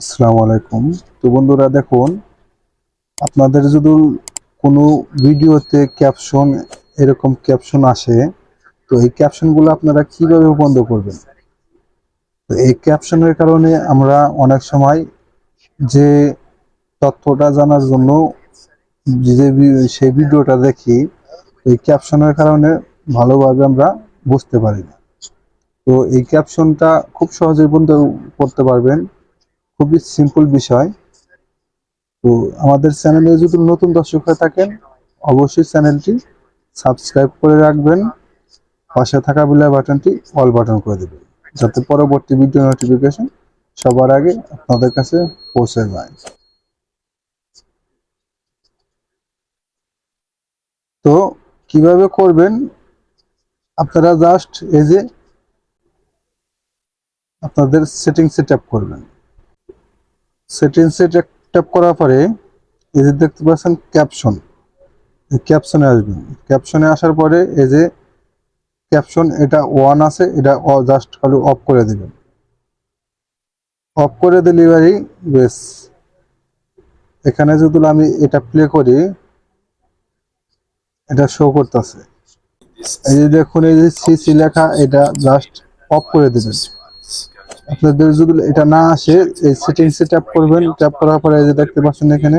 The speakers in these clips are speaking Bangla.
আসসালামু আলাইকুম। তো বন্ধুরা দেখুন, আপনাদের যদি কোনো ভিডিওতে ক্যাপশন এরকম ক্যাপশন আসে, তো এই ক্যাপশনগুলো আপনারা কীভাবে বন্ধ করবেন? তো এই ক্যাপশনের কারণে আমরা অনেক সময় যে তথ্যটা জানার জন্য যে সেই ভিডিওটা দেখি, এই ক্যাপশনের কারণে ভালোভাবে আমরা বুঝতে পারি না। তো এই ক্যাপশনটা খুব সহজেই বন্ধ করতে পারবেন। খুবই সিম্পল বিষয়। তো আমাদের চ্যানেলে যদি নতুন দর্শক হয়ে থাকেন, অবশ্যই চ্যানেলটি সাবস্ক্রাইব করে রাখবেন। পাশে থাকা বেল বাটনটি অল বাটন করে দেবেন, যাতে পরবর্তী ভিডিও নোটিফিকেশন সবার আগে আপনাদের কাছে পৌঁছে যায়। তো কীভাবে করবেন? আপনারা জাস্ট এই যে আপনাদের সেটিং সেট করবেন। সেটিং সেট আপ করার পরে এই যে দেখতে পাচ্ছেন ক্যাপশন ক্যাপশনে আসবেন। ক্যাপশনে আসার পরে এই যে ক্যাপশন এটা ওয়ান আছে, এটা জাস্ট খালি অফ করে দিবেন। অফ করে এবারই বেশ। এখানে যদি আমি এটা প্লে করি, এটা শো করতেছে। এই যে দেখুন, এই যে সিসি লেখা, এটা জাস্ট অফ করে দিবেন। আপনাদের যদি এটা না আসে, এই সেটিংসে ট্যাপ করবেন ট্যাপ করার পরে যে দেখতে পাচ্ছেন এখানে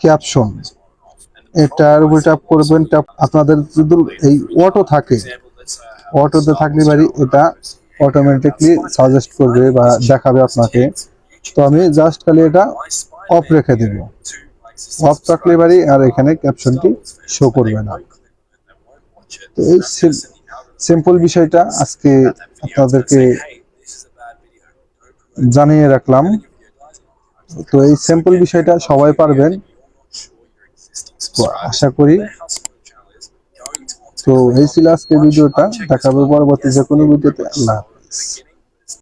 ক্যাপশন এটার উপরে ট্যাপ করবেন ট্যাপ আপনাদের যদি এই অটো থাকে অটোতে থাকলে বাড়ি এটা অটোমেটিকলি সাজেস্ট করবে বা দেখাবে আপনাকে। তো আমি জাস্ট খালি এটা অফ রেখে দিব। অফ থাকলে বাড়ি আর এখানে ক্যাপশনটি শো করবে না। তো এই সিম্পল বিষয়টা আজকে আপনাদেরকে জানিয়ে রাখলাম। তো এই সিম্পল বিষয়টা সবাই পারবেন। তো আশা করি তো এই ছিল আজকে ভিডিওটা। দেখাবো পরবর্তী যে কোনো ভিডিওতে। আল্লাহ হাফেজ।